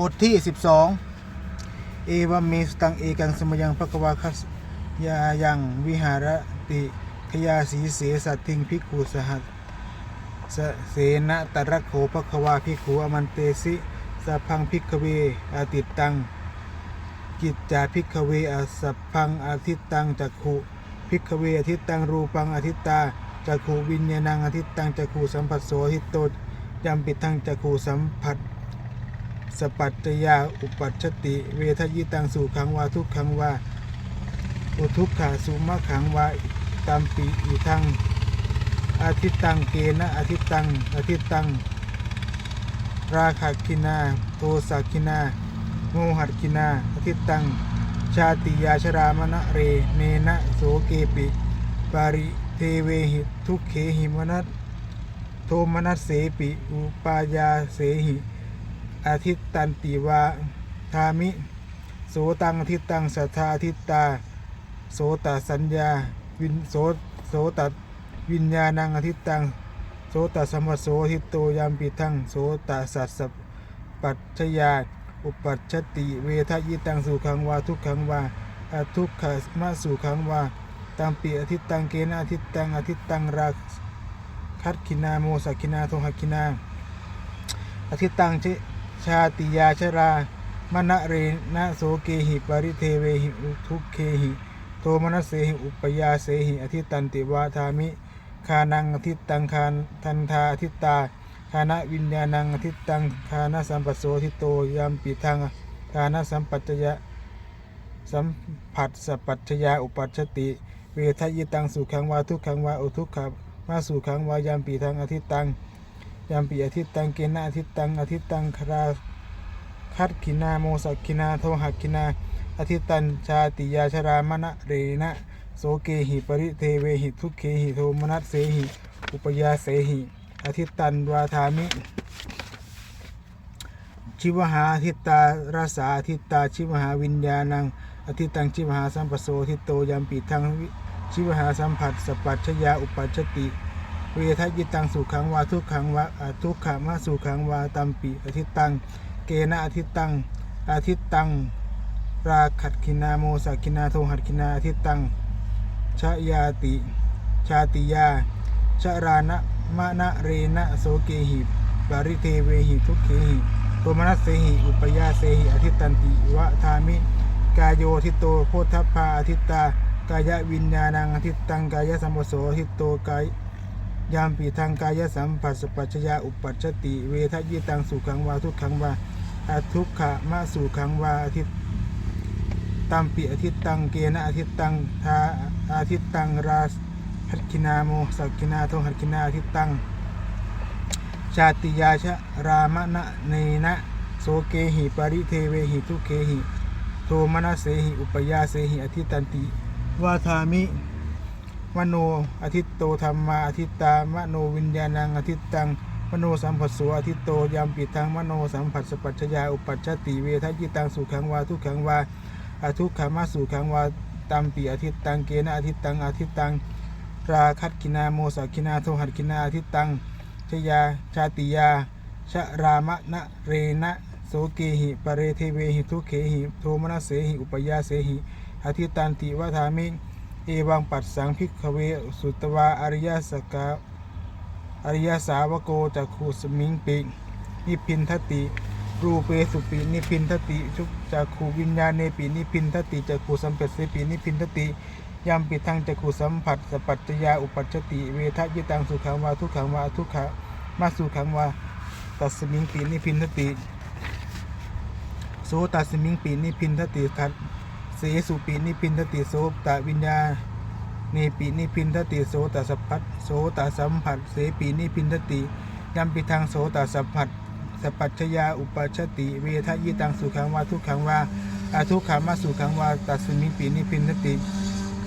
บทที่ 12 เอวเมสตังเอกังสมยังภควาคัสยายังวิหารติขยาสีเสสัตทิงพิกขุสหัสเสนะตระโขภควาพิขุอมันเตสิสัพังพิกเวอาติตัง กิจจาพิกเวอาสัพพังอาทิตตังจักขุพิกเวอาทิตตังรูปังอาทิตตาจักขุวิญญาณังอาทิตตังจักขุสัมผัสโสอาทิตโตยามปิดทังจักขุสัมผัส สปัจยาอุปัชติ เวทยิตังสู่ขังวาทุกขังวาอุทุกขาสุมะขังวาตามปีอีทังอาทิตตังเกนะอาทิตตังอาทิตตัง ราคะคินา โทสักคินา โมหัดคินาอาทิตตัง ชาติยาชรามณะเร เนนะโสเกปิปาริเทเวหิทุกเขหิมนัสโทมนัสเสปิ อุปายาเสหิ อาทิตตันติวาทามิโสตังอาทิตตังสัทธาอาทิตตา โสตสัญญา วินโสโสตวิญญาณังอาทิตตัง โสตสัมปโสอาทิตโตยามปิทังโสตสัสสปปัจชยาอุปัชติเวทยิตังสุขังวาทุกขังวาอทุกขมะสุขังวาตัมปีอาทิตตังเกนะอาทิตตังอาทิตตังราคัดคินาโมสักคินาโทหคินาอาทิตตังเช ชาติยาชรามณเรนะโสเกหิปริเทเวหิอุทุกเคหิ โทมนัสเสหิอุปยาเสหิอธิตันติวาทามิคานังอธิตังคานทันทาอธิตาคานะวิญญาณังอธิตังคานะสัมปัสโสทิโตยามปิทังคานะสัมปัจยะสัมผัสสปัจยาอุปัชติ เวทยิตังสุขังวาทุกขังวาอุทุกขมาสุขังวายามปีทังอธิตัง ยามปีอาทิตตังเกณะอาทิตตังอาทิตตังคราคัดขินาโมสักขินาโทหักขินาอาทิตตันชาติยาชรามณเรนะโสเกหิปริเทเวหิทุกเคหิโทมนัสเสหิอุปยาเสหิอาทิตตันวาทามิชิวหาอาทิตตาราสาอาทิตตาชิวหาวิญญาณังอาทิตตังชิวหาสัมปโสทิตโตยามปีทังชิวหาสัมผัสสปัจชยาอุปัชติ เวทยิตังสุขังวาทุกขังวาอาทุกขมะสุขังวาตัมปิอาทิตัง เกณะอาทิตังอาทิตัง ราขัดคินาโมสักคินาโทหัดคินาอาทิตังชยาติ ชาติยาชรานะมะนะเรนะโสเกหิปาริเทเวหิทุกเขหิโทมนัสเสหิอุปยาเสหิอาทิตตันติวะทามิ กายโยทิตโตโพธพาอาทิตตากายวิญญาณังอาทิตังกายสัมปโสอาทิตโตกาย ยามปีทางกายสัมผัสสปัจจยาอุปัชติ เวทยิตังสุขังวาทุกขังวาอาทุกขะมะสุขังวาอาทิตตัมปิอาทิตตังเกณะอาทิตตังทาอาทิตตังราหัตคินาโมสักคินาโทหัตคินาอาทิตตังชาติยาชะรามณะเนนะโสเกหิปริเทเวหิทุเกหิโทมนัสเสหิอุปยาเสหิอธิตันติวาทามิ มโนอาทิตโตธรรมาอาทิตตามโนวิญญาณังอาทิตตังมโนสัมผัสโสอาทิตโตยามปิดทางมโนสัมผัสสปัจจยาอุปัชชติเวทยิตังสุขังวาทุกขังวาอาทุกขามาสุขังวาตัมปีอาทิตตังเกณะอาทิตตังอาทิตตังราคัตกินาโมสักินาโทหัตกินาอาทิตตังชยาชาติยาชะรามะนะเรนะโสเกหิปะเรเทเวหิทุเขหิโทมนัสเสหิอุปยาเสหิอาทิตตันติวะทามิ เอวังปัสสังพิกขเว สุตวาอริยสกาอริยสาวโกจักขุสมิงปินิพินทติรูเปสุปินิพินทติชุกจักขูวิญญาณเนปินิพินทติจักขูสัมเปสปินิพินทติยามปิทังจักขูสัมผัสสปัจจยาอุปัชชติ เวทยิตังสุขังวาทุขังวาทุขะมาสุขังวาตัสมิงปินิพินทติโสตัสมิงปีนิพินทติทัต สสุปีนิพินทติโสตวิญญาเนปีนิพินทติโสตสัพพัทโสตสัมผัสเสปีนิพินทติยัมปิทางโสตสัพพัทสปัจชยาอุปัชติ เวทยิตังสุขังวาทุกขังวาอาทุกขามาสุขังวาตัสมิงปีนิพินทติ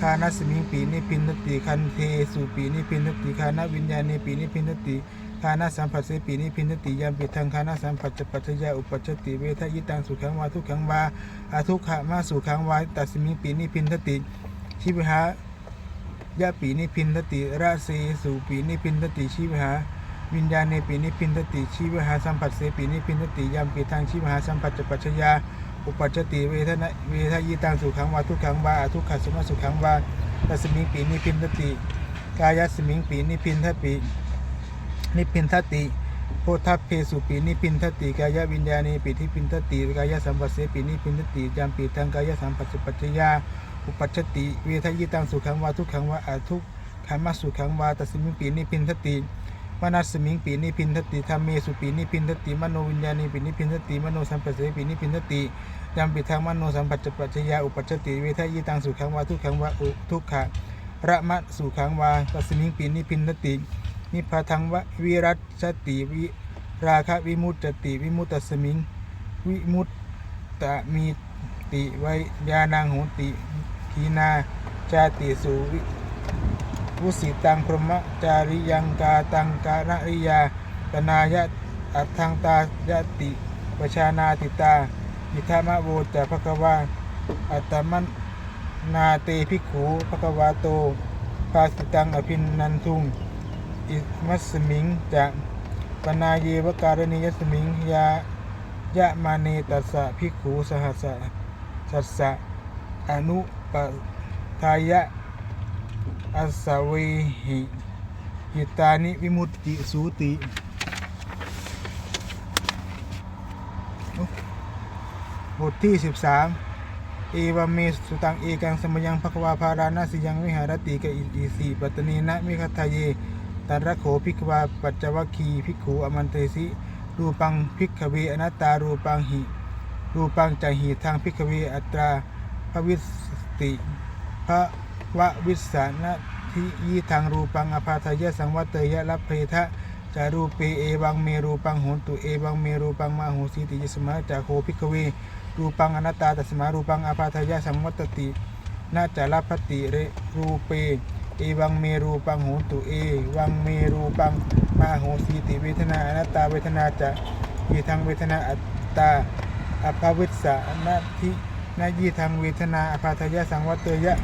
คานัสมิงปีนิพินทติคันเทสุปีนิพินทติคานาวิญญาเนปีนิพินทติ คานาสัมผัสเสปีนิพินติยามปิทางคานาสัมผัสจปัจจยาอุปัชชติเวทยิตังสุขังวาทุขังวาอาทุกขะมาสุขังวาตัสมิงปีนิพินติชิวิหายะปีนิพินติราเสสุปีนิพินติชิวิหาวิญญาณเนปินิพินติชีวหาสัมผัสเสปินิพินติยามปีทางชีวหาสัมผัสจปัจจยาอุปัจติเวทนะเวทายตังสุขังวาทุขังวาอทุกขสุขสุขังวาตัสมิงปีนิพินติกายสมิงปีนิพินทปิ นิพินทติโพธเพสุปีนิพินทติกายวิญญาณีปิทิพินทติกายสัมปัสเสปินิพินทติยามปีทางกายสัมปัสสปัจจยาอุปัจจติเวทายตังสุขังวาทุกขังวาอทุกขังมัสุขังวาตัสมิงปีนิพินทติมนัสมิงปีนิพินทติธรรมเมสุปีนิพินทติมโนวิญญาณีปีนิพินทติมโนสัมปัสเสปีนิพินทติยามปิทางมโนสัมปัจจปัจจยาอุปัจจติเวทายตังสุขังวาทุกขังวาอุทุกขะระมะสุขังวาตัสมิงปีนิพินทติ นิพพทังวะวิรัตชติวิราคะวิมุตติวิมุตตสมิง วิมุตตะมีติไวยานังโหติขีนาจาติสุวิวุสิตังพรหมจาริยังกาตังการิยาตนายะอัตถังตายะติปชานาติตาอิทามะโวจะภควาอัตมันนาเตภิกขุภควาโตภาสิตังอภินนันทุง อิมัสมิงจะปนาเยวการณิยสมิงยายะมาเนตัสสะภิกขุสหัสสะสัสสะอนุปทายะอัสเวหิหิตานิวิมุตติสูติบทที่ 13 เอวเมสุตังเอกังสมยังภควาภารานาสิยังวิหารติกอิอิสีปัตตนีนะมิคทาเย ตันระโขภิกขวาปัจจวคีภิกขุอมันเตสิ รูปังภิกขเวอนัตตารูปังหิ รูปังจะหิทางภิกขเวอัตราพระวิสติพระววิสานะทิยีทางรูปังอภาทายะสังวัตเตยะรับเพทะจารูปเปเอวังเมรูปังโหนตุเอวังเมรูปังมาโหสีติยสมาจาโคภิกขเว รูปังอนัตตาตัสมารูปังอภาทายาสังวัตตินาจาลพัตติเรรูเป เอวังเมรูปังโหตุเอ วังเมรูปังมาโหสีติเวทนาอนัตตาเวทนาจะยีทางเวทนาอัตตาอภาวิสสะนาทินายีทางเวทนาอภาทยาสังวัตเตยะ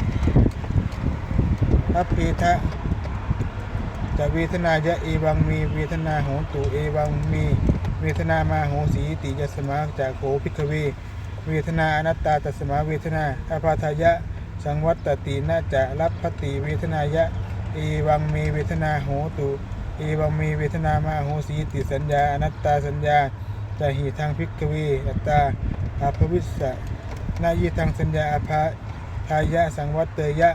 อภิทะจะเวทนายะเอวังมีเวทนาโหตุเอวังมีเวทนามาโหสีติยสมาจากโขภิกเว เวทนาอนัตตาตัสมาเวทนาอภาทายะ สังวัตตินาจะรับพติเวทนายะเอวังมีเวทนาโหตุเอวังมีเวทนามาโหสีติสัญญาอนัตตาสัญญาจะหีทางพิกเวอัตตาอาภวิสสะนายีทางสัญญาอภาทายะสังวัตเตยะ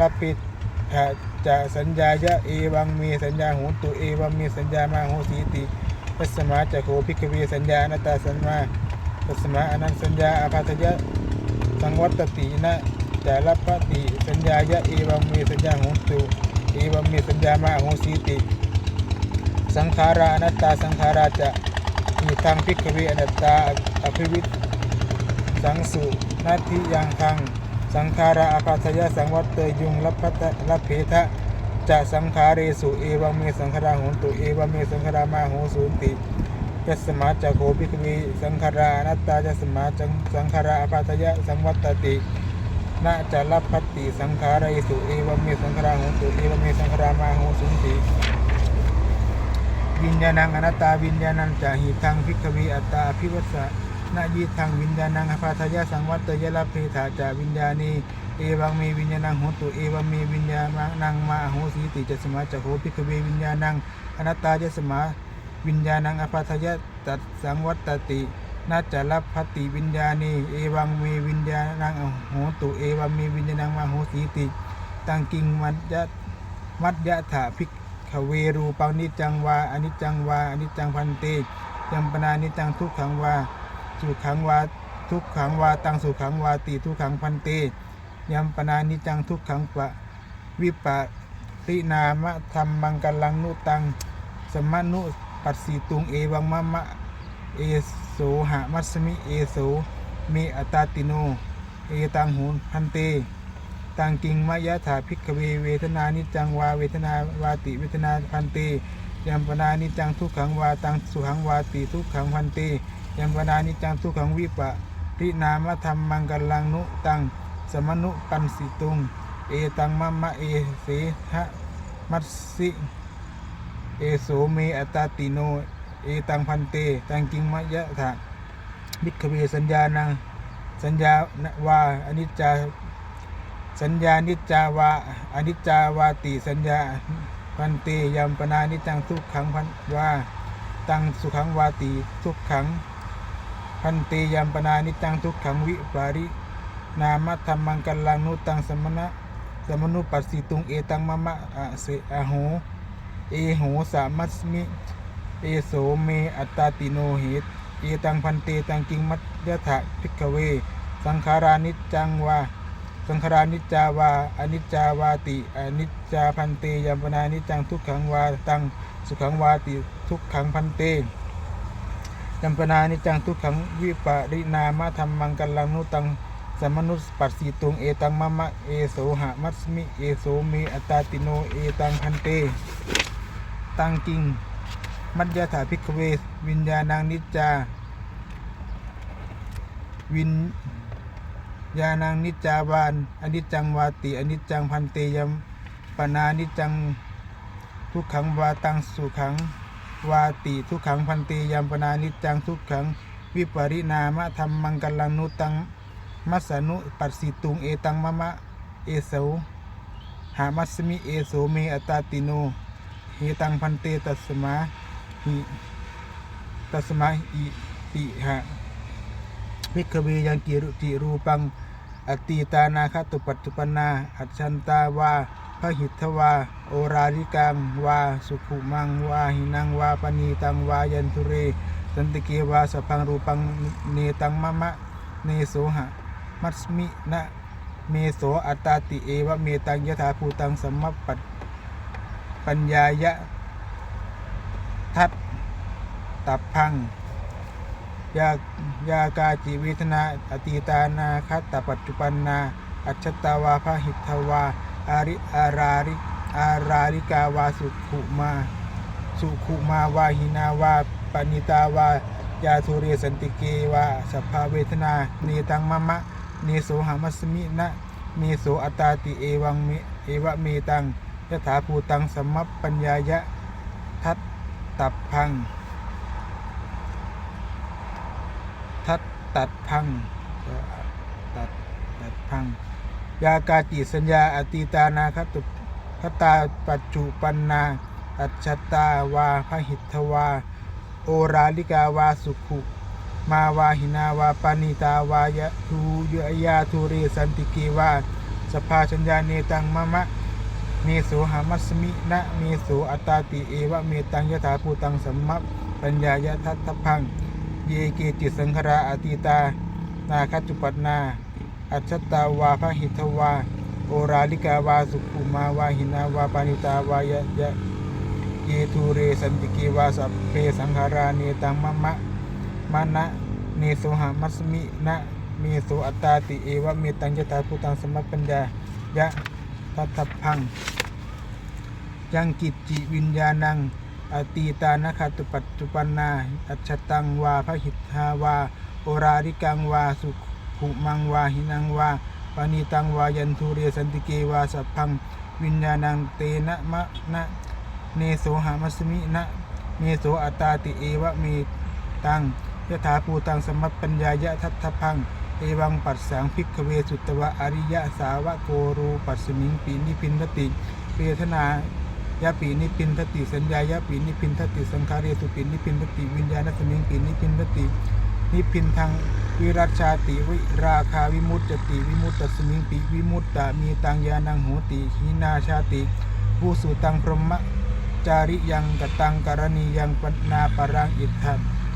รับปิดจะสัญญายะเอวังมีสัญญาโหตุเอวังมีสัญญามาโหสีติตัสมาจะโขพิกเวสัญญาอนัตตาสัญมาตัสมาอนันตสัญญาอภาทยะ สังวัตตินะจารับปติสัญญายะเอวังมีสัญญาโหตุเอวังมีสัญญามาโหสีติ สังขารานัตตาสังขาราจะมีทางพิกเวอนัตตาอภิวิตสังสุนาทิยังทางสังขาราอภัทยสังวัตเตยุงรับพัตรับเพทะจะสังขาเรสุเอวังเมสังขาราโหตุเอวังเมสังขารามาโหสุน ตัสมาจะโคภิกขวีสังขารานัตตายัสมาจังสังขาราอภัทยะสังวัตตินาจะรับพัตติสังขาราสุเอวเมสังขาราโหตุเอวเมสังขารามาโหสุนติวิญญาณังอนัตตาวิญญาณังจะหิทังภิกขวีอัตตาภิวัสสะนายีทังวิญญาณังอภัทยะสังวัตยะลเพถาจาวิญญาณีเอวังเมวิญญาณังโหตุเอวังเมวิญญาณังมาโหสีติจะสมาจะโหภิกขวีวิญญาณังอนัตตาจะสมา วิญญาณังอภัทยะตัดสังวัตตินาจะรับพัติวิญญาณีเอวังเมวิญญาณังโหตุเอวังเมวิญญาณังมาโหสีติ ตังกิงมัจยะมัจยะถาภิกขเวรูปังนิจังวาอนิจังวาอนิจังพันเตยัมปนานิจังทุกขังวาสุขังวาทุกขังวาตังสุขังวาติทุกขังพันเตยัมปนานิจังทุกขังปะวิปะรินามะธรรมังกลังนุตังสมนุ ปัสสีตุงเอวังมะมะเอโสหะมัสมิเอโสเมอตาติโน เอตังหุพันเต ตังกิงมะยะถาภิกเวเวทนานิจังวาเวทนาวาติเวทนาพันเตยัมปนานิจังทุกขังวาตังสุขังวาติทุกขังพันเตยัมปนานิจังทุกขังวิปะรินามะธรรมมังกลังนุตังสมนุปันสิตุง เอตังมะมะเอเสหะมัสสิ เอโสเมอัตตาติโน เอตังพันเต ตังกิงมะยะถะมิขเวสัญญานัง สัญญาวาอนิจจา สัญญานิจจาวาอนิจจาวาติสัญญาพันเตยัมปนานิจังทุกขังพันวาตังสุขังวาติทุกขัง พันเตยัมปนานิจังทุกขังวิปารินามธรรมังกัลลังนุตังสมณะสมนุปัสสิตุงเอตังมะมะอะเสอะโห เอโหสามัสมิ เอโสเมอัตตาติโนเหตเอตังพันเตตังกิงมัตยะถะพิกเว สังขารานิจจังวาสังขารานิจจาวาอนิจจาวาติอนิจจาพันเตยัมปนานิจังทุกขังวาตังสุขังวาติทุกขังพันเตยัมปนานิจังทุกขังวิปรินามะธรรมังกัลลังนุตังสมนุสปัสสีตุงเอตังมะมะเอโสหะมัสมิเอโสเมอัตตาติโนเอตังพันเต ตังกิง มัจยถาภิกเววิญญาณังนิจจา วินญาณังนิจจาวานอนิจจังวาติอนิจจังพันเตยมปนานิจจังทุกขังวาตังสุขังวาติทุกขังพันเตยมปนานิจจังทุกขังวิปริณามะธรรมังกัลลังนุตังมัสสนุปัสสิตุงเอตังมะมะเอโสหามัสมิเอโสเมอตตาติโน เฮตังพันเตตัสมาหิตัสมาอิติหะพิกเวยังกิรุจิรูปังอตีตานาคตุปัจจุปนา อัจฉันตาวาพระหิทธวา โอราริกังวา สุขุมังวา หินังวาปณีตังวายันทุเร สันติเกวาสพังรูปังเนตังมะมะเนโสหะ มัสมินะ เมโสอัตตาติเอวะเมตังยถาภูตังสัมมปัต ปัญญายะ ทัตตับพังยายากาจิเวทนา อตีตานาคัตตปัจจุปันนา อัจฉตาวาพหิทวา อาริอาราริอาราริกาวาสุขุมา สุขุมาวาหินาวาปณิตาวายาทุเรสันติเกวาสภาเวทนาเนตังมะมะเนโสหามัสมินะเมโสอัตตาติเอวังเมเอวะเมตัง ยถาภูตังสมมปปัญญายะทัตตับพัง ทัดตัดพังตัดตัดพัง ยากาจิสัญญาอติตานาคตุคตาปัจจุปันนาอัจฉตาวาพหิทธวา โอราลิกาวาสุขุ มาวาหินาวาปานิตาวายะทูยยาทูเรสันติเกวาสภาชัญญาเนตังมะมะ มโสหามัสมินะเมโสอัตตาติเอวะเมตังยถาภูตังสัมมะปัญญายะทัตถพังเยเกจิสังขราอติตา นาคจุปัตนา อัจฉตาวาพระหิทวา โอราลิกาวาสุขุมาวาหินาวาปานิตาวายะยะเยทูเรสันติเกวาสัพเพสังขาราเนตังมะมะมานะเนโสหามัสมินะเมโสอัตตาติเอวะเมตังยตาภูตังสมปปัญญายะ ทัตถพัง ยังกิจจิวิญญาณังอตีตานคตุปัจจุปันนา อัจตังวาพระหิทธาวา โอราริกังวา สุขุมังวา หินังวาปานิตังวา ยันทุเรสันติเกวาสัพพัง วิญญาณังเตนะมะนะ เนโสหามัสมินะ เนโสอัตตาติเอวะเมตังยถาภูตังสมัปปัญญายะทัตถพัง เอวังปัสสังพิกขเวสุตตวะอริยะสาวะโกรูปัสสมิงปีนิพินทติเวทนายะปีนิพินทติสัญญายะปีนิพินทติสังขารเรสุปีนิพินทติวิญญาณสมิงปีนิพินทตินิพินทังวิรัชาติวิราคาวิมุตติวิมุตตสมิงปิวิมุตตามีตังยานังโหติหินาชาติผู้สุตังพรหมจาริยังกตังกรณียังปนาปรังอิทธ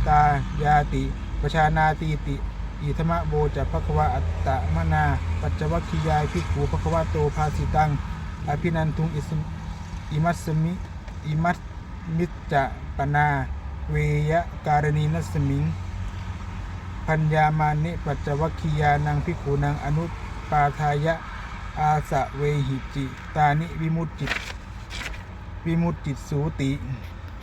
ตายาติประชานาตีติ อิธรรมะโบจะภควะอัตตะมนา ปัจจวัคคียายพิกขูภควะโตภาสิตัง อภินันทุงอิสมอิมัสมิอิมัสมิจจะปนา เวยะการณีนัสมิง พัญญามานิปัจจวัคคียานังพิกขุนังอนุปาทายะอาสะเวหิจิ ตานิวิมุตจิต วิมุตจิตสูติ